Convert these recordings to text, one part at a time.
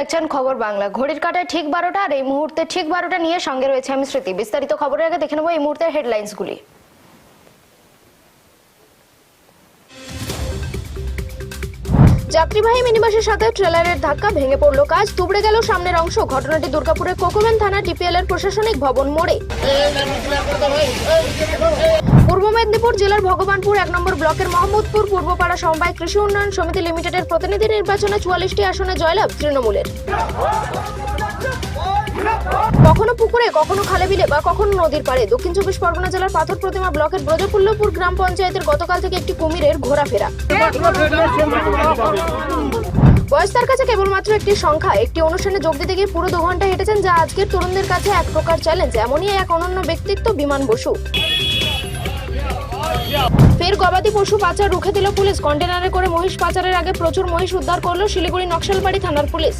দেখছেন খবর বাংলা। ঘড়ির কাটায় ঠিক বারোটা আর এই মুহূর্তে ঠিক বারোটা নিয়ে সঙ্গে রয়েছে আমি স্মৃতি। বিস্তারিত খবরের আগে দেখে নেব এই মুহূর্তের হেডলাইন্সগুলি যাত্রীবাহী মিনিবাসের সাথে ট্রেলারের ধাক্কা ভেঙে পড়ল কাজ। তুবড়ে গেল সামনের অংশ। ঘটনাটি দুর্গাপুরের কোকোবেন থানা টিপিএল এর প্রশাসনিক ভবন মোড়ে। পূর্ব মেদিনীপুর জেলার ভগবানপুর এক নম্বর ব্লকের মোহাম্মদপুর, পূর্বপাড়া সমবায় কৃষি উন্নয়ন সমিতি লিমিটেডের প্রতিনিধি নির্বাচনে চুয়াল্লিশটি আসনে জয়লাভ তৃণমূলের। কখনো পুকুরে, কখনো খালে বিলে বা কখনো নদীর পাড়ে। দক্ষিণ চব্বিশ পরগনা জেলার পাথর প্রতিমা ব্লকের ব্রজপুল্লপুর গ্রাম পঞ্চায়েতের গতকাল থেকে একটি কুমিরের ঘোরাফেরা। বয়স তার কাছে কেবলমাত্র একটি সংখ্যা। একটি অনুষ্ঠানে যোগ দিতে গিয়ে পুরো দু ঘণ্টা হেঁটেছেন, যা আজকের তরুণদের কাছে এক প্রকার চ্যালেঞ্জ এমনই এক অনন্য ব্যক্তিত্ব বিমান বসু। ফের গবাদি পশু পাচার রুখে দিল পুলিশ। কন্টেনারে করে মহিষ পাচারের আগে প্রচুর মহিষ উদ্ধার করল শিলিগুড়ি নকশালবাড়ি থানার পুলিশ।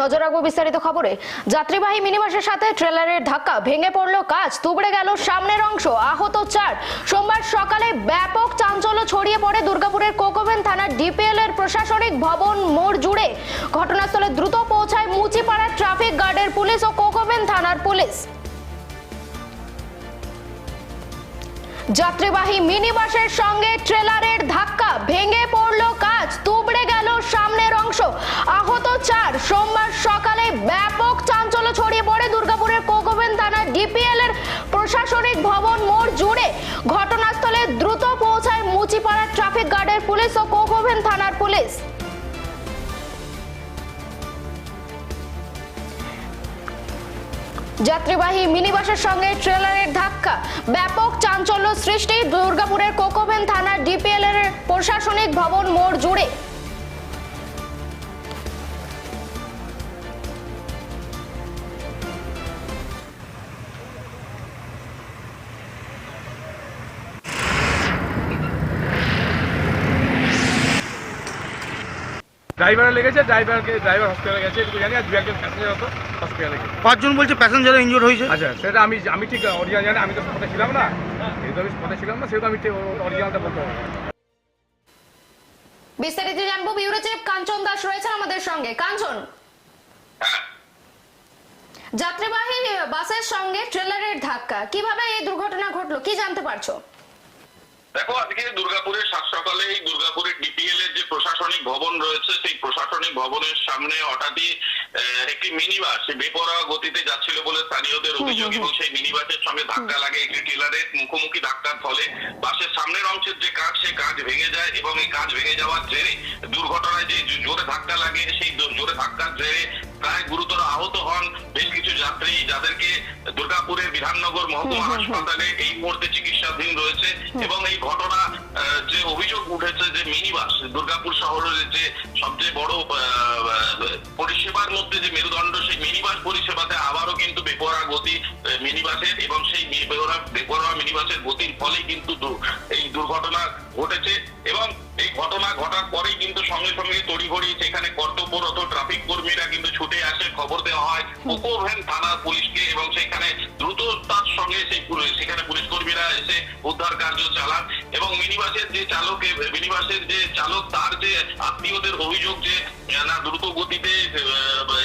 নজর রাখব বিস্তারিত খবরে। যাত্রীবাহী মিনিবাসের সাথে ট্রেলারের ধাক্কা, ভেঙে পড়ল কাজ, তুবড়ে গেল সামনের অংশ, আহত চার। সোমবার সকালে ব্যাপক চাঞ্চল্য ছড়িয়ে পড়ে দুর্গাপুরের কোকোভেন থানার ডিপিএল এর প্রশাসনিক ভবন মোড় জুড়ে। ঘটনাস্থলে দ্রুত পৌঁছায় মুচিপাড়া যাত্রীবাহী মিনি বাসের সঙ্গে ট্রেলারের ধাক্কা, ভেঙে পড়ল কাজ, তুবড়ে গেল সামনের অংশ। আহত চার, সোমবার সকালে ব্যাপক চাঞ্চল্য ছড়িয়ে পড়ে দুর্গাপুরের কোকোভেন থানার ডিপিএল এর প্রশাসনিক ভবন মোড় জুড়ে। ঘটনাস্থলে দ্রুত পৌঁছায় মুচিপাড়া ট্রাফিক গার্ডের পুলিশ ও কোকোভেন থানার পুলিশ। যাত্রীবাহী মিনিবাসের সঙ্গে ট্রেলারের ধাক্কা। ব্যাপক চাঞ্চল্য সৃষ্টি দুর্গাপুরের কোকোভেন থানার ডিপিএল এর প্রশাসনিক ভবন মোড় জুড়ে। ড্রাইভার লেগেছে ড্রাইভারকে ড্রাইভার হসপিটালে গেছে এটুকু জানি আর দু একজন প্যাসেঞ্জার হতো হসপিটালে গেছে পাঁচজন বলছে প্যাসেঞ্জার ইনজোর হয়েছে। আচ্ছা সেটা আমি আমি ঠিক অরিজিনাল জানি আমি তো পথে ছিলাম না। যেহেতু আমি পথে ছিলাম না সেহেতু আমি অরিজিনালটা বলতে পারব বিস্তারিত জানব চিফ কাঞ্চন দাস রয়েছেন আমাদের সঙ্গে। কাঞ্চন। যাত্রীবাহী বাসের সঙ্গে ট্রেলারের ধাক্কা। কীভাবে এই দুর্ঘটনা ঘটলো কি জানতে পারছ? দেখো আজকে দুর্গাপুরের সাত সকালে এই দুর্গাপুরের ডিপিএল এর যে প্রশাসনিক ভবন রয়েছে সেই প্রশাসনিক ভবনের সামনে হঠাৎই একটি মিনি বাস বেপরোয়া গতিতে যাচ্ছিল বলে স্থানীয়দের অভিযোগ এবং সেই মিনিবাসের সঙ্গে ধাক্কা লাগে একটি টেলারের মুখোমুখি ধাক্কার ফলে। বাসের সামনের অংশের যে কাজ সে কাজ ভেঙে যায় এবং এই কাজ ভেঙে যাওয়ার জেরে দুর্ঘটনায় যে জোরে ধাক্কা লাগে সেই জোরে ধাক্কার জেরে প্রায় গুরুতর আহত হন বেশ কিছু যাত্রী যাদেরকে দুর্গাপুরের বিধাননগর মহকুমা হাসপাতালে এই মুহূর্তে চিকিৎসাধীন রয়েছে এবং এই ঘটনা যে অভিযোগ উঠেছে যে মিনিবাস দুর্গাপুর শহরের যে সবচেয়ে বড় পরিষেবার মধ্যে যে মেরুদণ্ড সেই মিনিবাস পরিষেবাতে আবারও কিন্তু বেপরা গতি মিনি বাসের এবং সেই বেপরা বেপরোয়া মিনি বাসের গতির ফলে কিন্তু এই দুর্ঘটনা ঘটেছে এবং এই ঘটনা ঘটার পরেই কিন্তু সঙ্গে সঙ্গে তড়িঘড়ি সেখানে কর্তব্যরত ট্রাফিক কর্মীরা কিন্তু ছুটে আসে, খবর দেওয়া হয়। কোকোভ্যান থানার পুলিশকে এবং সেখানে দ্রুততার সঙ্গে সেই সেখানে পুলিশ কর্মীরা এসে উদ্ধার কার্য চালান এবং মিনিবাসের যে চালক মিনিবাসের যে চালক, তার যে আত্মীয়দের অভিযোগ যে, না দ্রুত গতিতে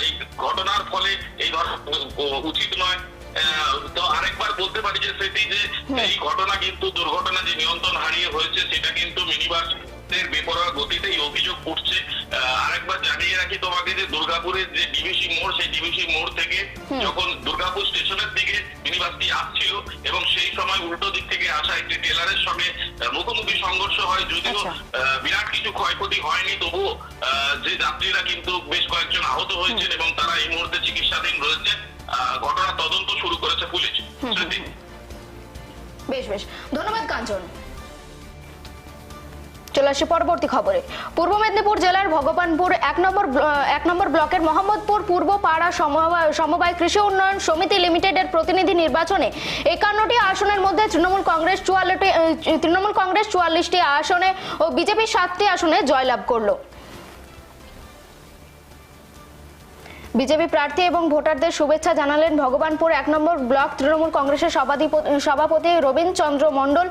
এই ঘটনার ফলে এই ধরনের উচিত নয়। তো আরেকবার বলতে পারি যে সেটি যে এই ঘটনা কিন্তু দুর্ঘটনা যে নিয়ন্ত্রণ হারিয়ে হয়েছে সেটা কিন্তু মিনিবাস এর বেপরোয়া গতিতেই অভিযোগ উঠছে। আরেকবার জানিয়ে রাখি তোমাকে যে দুর্গাপুরের যে ডিভিসি মোড় সেই ডিভিসি মোড় থেকে যখন দুর্গাপুর স্টেশনের দিকে মিনিবাসটি আসছিল এবং সেই সময় উল্টো দিক থেকে আসা একটি টেলারের সঙ্গে মুখোমুখি সংঘর্ষ হয় যদিও আচ্ছা। বিরাট কিছু ক্ষয়ক্ষতি হয়নি তবুও যে যাত্রীরা কিন্তু বেশ কয়েকজন আহত হয়েছেন এবং তারা এই মুহূর্তে চিকিৎসাধীন রয়েছে। আহ, ঘটনার তদন্ত শুরু করেছে পুলিশ। বেশ বেশ। ধন্যবাদ কাঞ্চন। চলে আসি পরবর্তী খবরে। পূর্ব মেদিনীপুর জেলার ভগবানপুর এক নম্বর এক নম্বর ব্লকের মোহাম্মদপুর পূর্ব পাড়া সমবায় কৃষি উন্নয়ন সমিতি লিমিটেডের প্রতিনিধি নির্বাচনে একান্নটি আসনের মধ্যে তৃণমূল কংগ্রেস চুয়াল্লিশটি তৃণমূল কংগ্রেস চুয়াল্লিশটি আসনে ও বিজেপি সাতটি আসনে জয়লাভ করল। বিজেপি প্রার্থী এবং ভোটারদের শুভেচ্ছা জানালেন ভগবানপুর এক নম্বর ব্লক তৃণমূল কংগ্রেসের সভাপতি রবীন চন্দ্র মণ্ডল।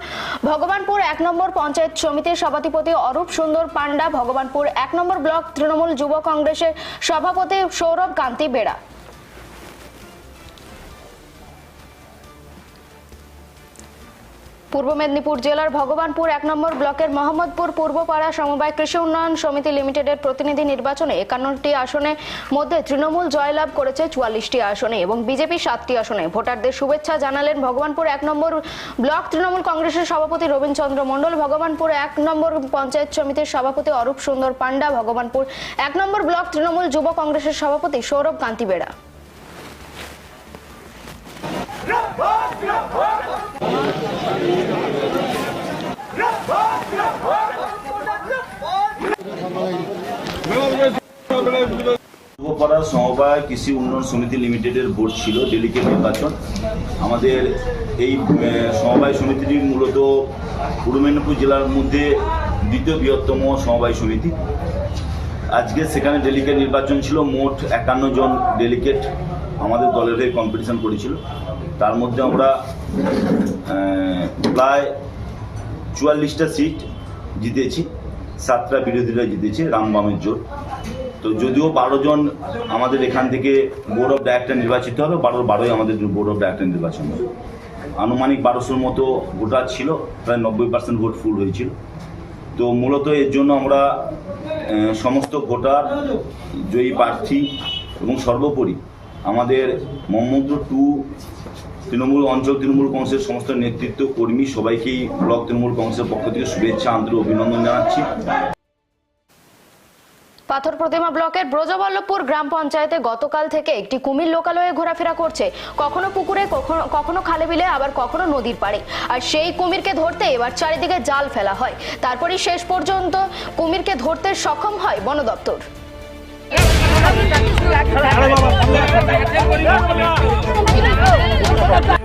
ভগবানপুর এক নম্বর পঞ্চায়েত সমিতির সভাধিপতি অরূপ সুন্দর পান্ডা, ভগবানপুর এক নম্বর ব্লক তৃণমূল যুব কংগ্রেসের সভাপতি সৌরভ কান্তি বেড়া। পূর্ব মেদিনীপুর জেলার ভগবানপুর এক নম্বর ব্লকের মোহাম্মদপুর পূর্বপাড়া সমবায় কৃষি উন্নয়ন সমিতি লিমিটেডের প্রতিনিধি নির্বাচনে একান্নটি আসনের মধ্যে তৃণমূল জয়লাভ করেছে চুয়াল্লিশটি আসনে এবং বিজেপি সাতটি আসনে। ভোটারদের শুভেচ্ছা জানালেন ভগবানপুর এক নম্বর ব্লক তৃণমূল কংগ্রেসের সভাপতি রবীন্দ্রচন্দ্র মণ্ডল, ভগবানপুর এক নম্বর পঞ্চায়েত সমিতির সভাপতি অরূপ সুন্দর পান্ডা ভগবানপুর এক নম্বর ব্লক তৃণমূল যুব কংগ্রেসের সভাপতি সৌরভ কান্তি বেড়া। পূর্বপাড়া সমবায় কৃষি উন্নয়ন সমিতি লিমিটেডের বোর্ড ছিল ডেলিগেট নির্বাচন। আমাদের এই সমবায় সমিতিটি মূলত পূর্ব মেদিনীপুর জেলার মধ্যে দ্বিতীয় বৃহত্তম সমবায় সমিতি। আজকে সেখানে ডেলিগেট নির্বাচন ছিল, মোট একান্ন জন ডেলিগেট আমাদের দলের হয়ে কম্পিটিশন করেছিল। তার মধ্যে আমরা প্রায় চুয়াল্লিশটা সিট জিতেছি, সাতটা বিরোধীরা জিতেছে রামবামের জোট। তো যদিও বারো জন আমাদের এখান থেকে বোর্ড অফ ডাইরেক্টর নির্বাচিত হবে, বারোর বারোই আমাদের বোর্ড অফ ডাইরেক্টর নির্বাচন হবে। আনুমানিক বারোশোর মতো ভোটার ছিল, প্রায় নব্বই পার্সেন্ট ভোট ফুল হয়েছিল। তো মূলত এর জন্য আমরা সমস্ত ভোটার, জয়ী প্রার্থী এবং সর্বোপরি আমাদের মোহাম্মদপুর টু তৃণমূল অঞ্চল, তৃণমূল কংগ্রেসের সমস্ত নেতৃত্ব, কর্মী সবাইকেই ব্লক তৃণমূল কংগ্রেসের পক্ষ থেকে শুভেচ্ছা, আন্তরিক অভিনন্দন জানাচ্ছি। পাথর প্রতিমা ব্লকের ব্রজবল্লভপুর গ্রাম পঞ্চায়েতে গতকাল থেকে একটি কুমির লোকালয়ে ঘোরাফেরা করছে। কখনো পুকুরে, কখনো খালে বিলে, আবার কখনো নদীর পাড়ে। আর সেই কুমিরকে ধরতে এবার চারিদিকে জাল ফেলা হয়। তারপরই শেষ পর্যন্ত কুমিরকে ধরতে সক্ষম হয় বন দপ্তর।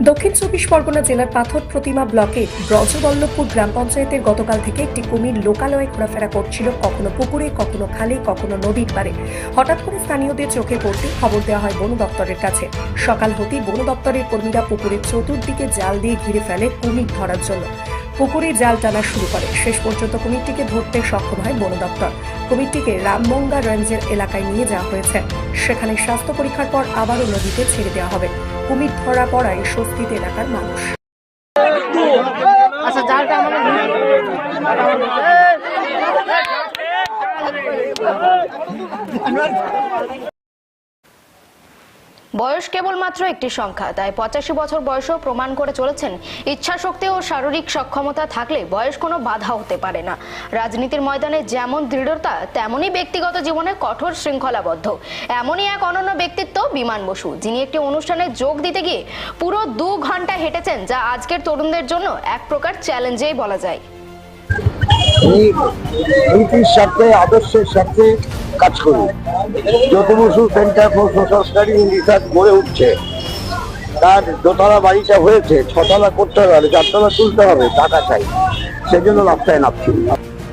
দক্ষিণ চব্বিশ পরগনা জেলার পাথর প্রতিমা ব্লকের ব্রজবল্লভপুর গ্রাম পঞ্চায়েতের গতকাল থেকে একটি কুমির লোকালয়ে ঘোরাফেরা করছিল। কখনো পুকুরে, কখনো খালে, কখনো নদীর পারে হঠাৎ করে স্থানীয়দের চোখে পড়তে খবর দেওয়া হয় বন দপ্তরের কাছে। সকাল হতেই বন দপ্তরের কর্মীরা পুকুরের চতুর্দিকে জাল দিয়ে ঘিরে ফেলে কুমির ধরার জন্য। পুকুরে জাল টানা শুরু করে। শেষ পর্যন্ত কুমিরটিকে ধরতে সক্ষম হয় বন দপ্তর। কুমিরটিকে রামমঙ্গা রেঞ্জের এলাকায় নিয়ে যাওয়া হয়েছে। সেখানে স্বাস্থ্য পরীক্ষার পর আবারও নদীতে ছেড়ে দেওয়া হবে। কুমির ধরা পড়ায় স্বস্তিতে এলাকার মানুষ। বয়স কেবলমাত্র একটি সংখ্যা, তাই পঁচাশি বছর বয়সেও প্রমাণ করে চলেছেন ইচ্ছা শক্তি ও শারীরিক সক্ষমতা থাকলে বয়স কোনো বাধা হতে পারে না। রাজনীতির ময়দানে যেমন দৃঢ়তা, তেমনই ব্যক্তিগত জীবনে কঠোর শৃঙ্খলাবদ্ধ। এমনই এক অনন্য ব্যক্তিত্ব বিমান বসু, যিনি একটি অনুষ্ঠানে যোগ দিতে গিয়ে পুরো দু ঘণ্টা হেঁটেছেন, যা আজকের তরুণদের জন্য এক প্রকার চ্যালেঞ্জেই বলা যায়। নীতির আদর্শের কাজ করি। যত Basu centre for social study research গড়ে উঠছে, তার দোতলা বাড়িটা হয়েছে, ছতলা করতে হবে চারতলা তুলতে হবে, টাকা চাই। সেজন্য রাস্তায় নামছি।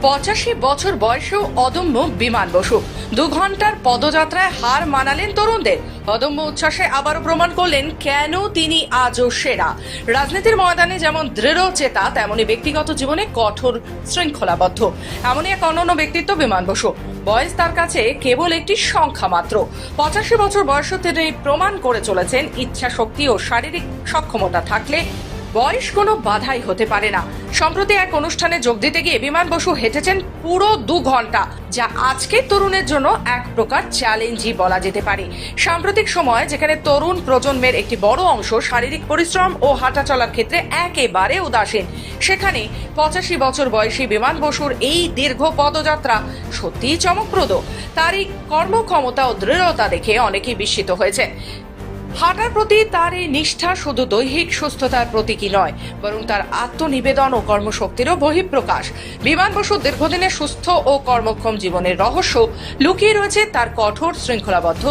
পঁচাশি বছর বয়সেও অদম্য বিমান বসু। দু ঘণ্টার পদযাত্রায় হার মানালেন তরুণদের। অদম্য উচ্ছ্বাসে আবারও প্রমাণ করলেন কেন তিনি আজও সেরা। রাজনীতির ময়দানে যেমন দৃঢ় চেতা, তেমনি ব্যক্তিগত জীবনে কঠোর শৃঙ্খলাবদ্ধ। এমনই এক অনন্য ব্যক্তিত্ব বিমান বসু। বয়স তার কাছে কেবল একটি সংখ্যা মাত্র। পঁচাশি বছর বয়সে তিনি প্রমাণ করে চলেছেন ইচ্ছা শক্তি ও শারীরিক সক্ষমতা থাকলে বয়স কোনো বাধাই হতে পারে না। সম্প্রতি এক অনুষ্ঠানে যোগ দিতে গিয়ে বিমান বসু হেঁটেছেন পুরো দু ঘণ্টা, যা আজকের তরুণের জন্য এক প্রকার চ্যালেঞ্জই বলা যেতে পারে। সাম্প্রতিক সময় যেখানে তরুণ প্রজন্মের একটি বড় অংশ শারীরিক পরিশ্রম ও হাঁটা চলার ক্ষেত্রে একেবারে উদাসীন, সেখানে পঁচাশি বছর বয়সী বিমান বসুর এই দীর্ঘ পদযাত্রা সত্যিই চমকপ্রদ। তার এই কর্মক্ষমতা ও দৃঢ়তা দেখে অনেকেই বিস্মিত হয়েছে হাঁটার প্রতি তার এই নিষ্ঠা শুধু দৈহিক সুস্থতার প্রতীকই নয়, বরং তার আত্মনিবেদন ও কর্মশক্তিরও বহিঃপ্রকাশ। বিমান বসু দীর্ঘদিনের সুস্থ ও কর্মক্ষম জীবনের রহস্য লুকিয়ে রয়েছে তার কঠোর শৃঙ্খলাবদ্ধ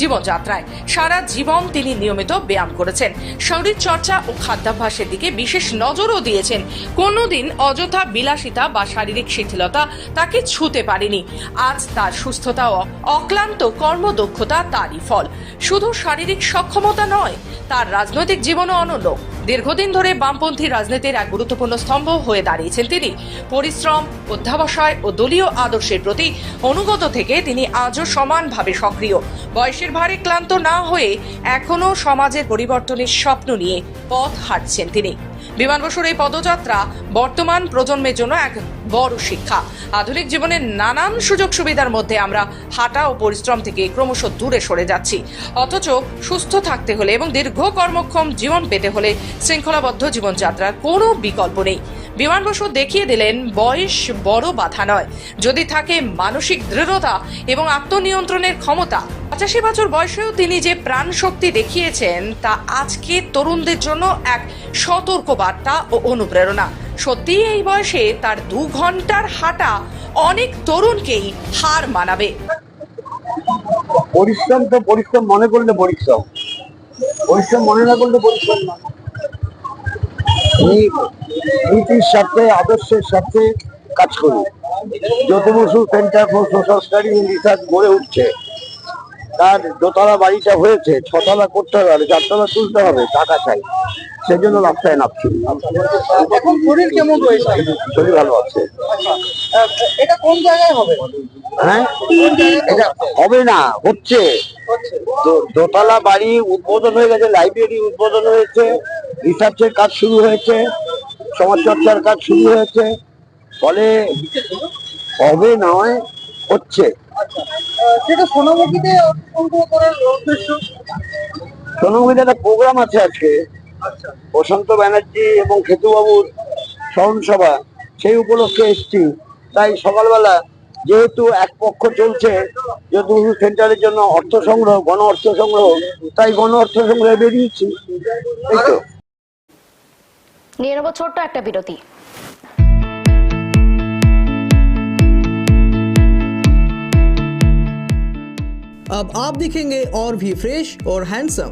জীবনযাত্রায়। সারা জীবন তিনি নিয়মিত ব্যায়াম করেছেন। শরীর চর্চা ও খাদ্যাভ্যাসের দিকে বিশেষ নজরও দিয়েছেন। কোনোদিন অযথা বিলাসিতা বা শারীরিক শিথিলতা তাকে ছুতে পারেনি। আজ তার সুস্থতা ও অক্লান্ত কর্মদক্ষতা তারই ফল। শুধু শারীরিক সক্ষমতা নয়, তার রাজনৈতিক জীবনও অনন্য দীর্ঘদিন ধরে বামপন্থী রাজনীতির এক গুরুত্বপূর্ণ স্তম্ভ হয়ে দাঁড়িয়েছেন তিনি। পরিশ্রম, অধ্যাবসায় ও দলীয় আদর্শের প্রতি অনুগত থেকে তিনি আজও সমানভাবে সক্রিয়। বয়সের ভারে ক্লান্ত না হয়ে এখনও সমাজের পরিবর্তনের স্বপ্ন নিয়ে পথ হাঁটছেন তিনি। বিমান বসুর এই পদযাত্রা বর্তমান প্রজন্মের জন্য এক বড় শিক্ষা। আধুনিক জীবনের নানান সুযোগ সুবিধার মধ্যে আমরা হাঁটা ও পরিশ্রম থেকে ক্রমশ দূরে সরে যাচ্ছি। অথচ সুস্থ থাকতে হলে এবং দীর্ঘ কর্মক্ষম জীবন পেতে হলে শৃঙ্খলাবদ্ধ জীবনযাত্রার কোনো বিকল্প নেই। বিমান বসু দেখিয়ে দিলেন, বয়স বড় বাধা নয়। যদি থাকে মানসিক দৃঢ়তা এবং আত্মনিয়ন্ত্রণের ক্ষমতা। পঁচাশি বছর বয়সেও তিনি যে প্রাণ শক্তি দেখিয়েছেন, তা আজকে তরুণদের জন্য এক সতর্ক বার্তা ও অনুপ্রেরণা। সত্যি এই বয়সে তার দু ঘণ্টার হাঁটা অনেক তরুণকেই হার মানাবে। পরিশ্রম তো পরিশ্রম মনে করলে পরিশ্রম। পরিশ্রম মনে না করলে পরিশ্রম না। নীতির সাথে আদর্শের সাথে কাজ করি। Jyoti Basu centre for social study research গড়ে উঠছে তার দোতলা বাড়িটা হয়েছে ছতলা করতে হবে আর চারতলা তুলতে হবে টাকা চাই। সেই জন্য রাস্তায় নামছি। এখন শরীর কেমন রয়েছে? শরীর ভালো আছে। এটা কোন জায়গায় হবে? হ্যাঁ? এটা হবে না হচ্ছে। দোতলা বাড়ি উদ্বোধন হয়ে গেছে লাইব্রেরি উদ্বোধন হয়েছে রিসার্চের কাজ শুরু হয়েছে সমাজ চর্চার কাজ শুরু হয়েছে ফলে হবে নয় হচ্ছে। সোনামুখীতে একটা প্রোগ্রাম আছে আজকে। প্রশান্ত ব্যানার্জি এবং খেতুবাবুর স্মরণ সভা সেই উপলক্ষে এসছি। তাই সকালবেলা যেহেতু এক পক্ষ চলছে যেহেতু সেন্টারের জন্য অর্থ সংগ্রহ গণ অর্থ সংগ্রহ তাই গণ অর্থ সংগ্রহে বেরিয়েছি এই তো নিয়ে নেবো ছোট্ট একটা বিরতি अब आप दिखेंगे और भी फ्रेश और हैंडसम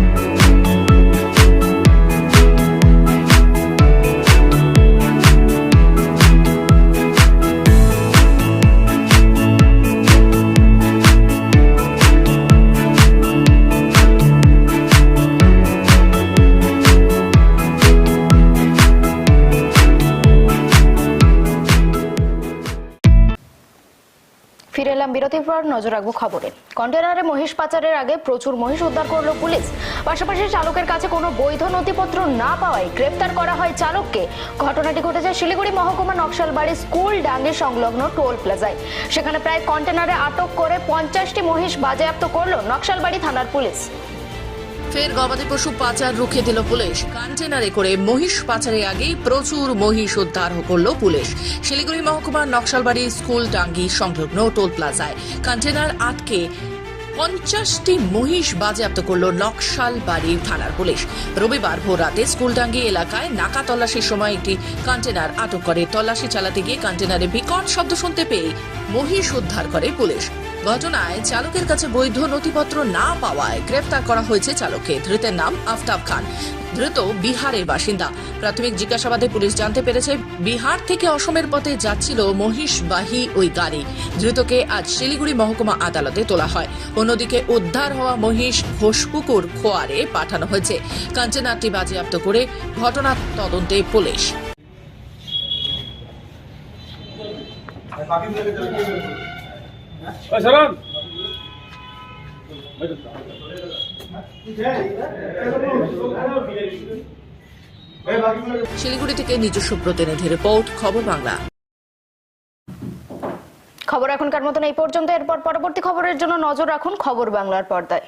বিরতির পর নজর রাখব খবরে। কন্টেনারে মহিষ পাচারের আগে প্রচুর মহিষ উদ্ধার করল পুলিশ। পাশাপাশি চালকের কাছে কোনো বৈধ নথিপত্র না পাওয়ায় গ্রেপ্তার করা হয় চালককে। ঘটনাটি ঘটেছে শিলিগুড়ি মহকুমা নকশালবাড়ি স্কুল ডাঙ্গি সংলগ্ন টোল প্লাজায়। সেখানে প্রায় কন্টেনারে আটক করে পঞ্চাশটি মহিষ বাজেয়াপ্ত করল নকশালবাড়ি থানার পুলিশ। ফের গবাদি পশু পাচার রুখে দিল পুলিশ। কন্টেনারে করে মহিষ পাচারের আগেই প্রচুর মহিষ উদ্ধার করল পুলিশ। শিলিগুড়ি মহকুমার নকশালবাড়ি স্কুল ডাঙ্গি সংলগ্ন টোল প্লাজায় কন্টেনার আটকে পঞ্চাশটি মহিষ বাজেয়াপ্ত করল নকশালবাড়ি থানার পুলিশ। রবিবার ভোর রাতে স্কুলডাঙ্গি এলাকায় নাকা তল্লাশির সময় একটি কন্টেনার আটক করে। তল্লাশি চালাতে গিয়ে কন্টেনারে বিকট শব্দ শুনতে পেয়ে মহিষ উদ্ধার করে পুলিশ। ঘটনায় চালকের কাছে বৈধ নথিপত্র না পাওয়ায় গ্রেফতার করা হয়েছে চালককে। ধৃতের নাম আফতাব খান। ধৃত বিহারের বাসিন্দা। প্রাথমিক জিজ্ঞাসাবাদে পুলিশ জানতে পেরেছে, বিহার থেকে অসমের পথে যাচ্ছিল মহিষবাহী ওই গাড়ি। ধৃতকে আজ শিলিগুড়ি মহকুমা আদালতে তোলা হয়। অন্যদিকে উদ্ধার হওয়া মহিষ ঘোষপুকুর খোয়ারে পাঠানো হয়েছে। কন্টেনারটি বাজেয়াপ্ত করে ঘটনার তদন্তে পুলিশ। শিলিগুড়ি থেকে নিজস্ব প্রতিনিধি রিপোর্ট খবর বাংলা। খবর এখনকার মতন এই পর্যন্ত। এরপর পরবর্তী খবরের জন্য নজর রাখুন খবর বাংলার পর্দায়।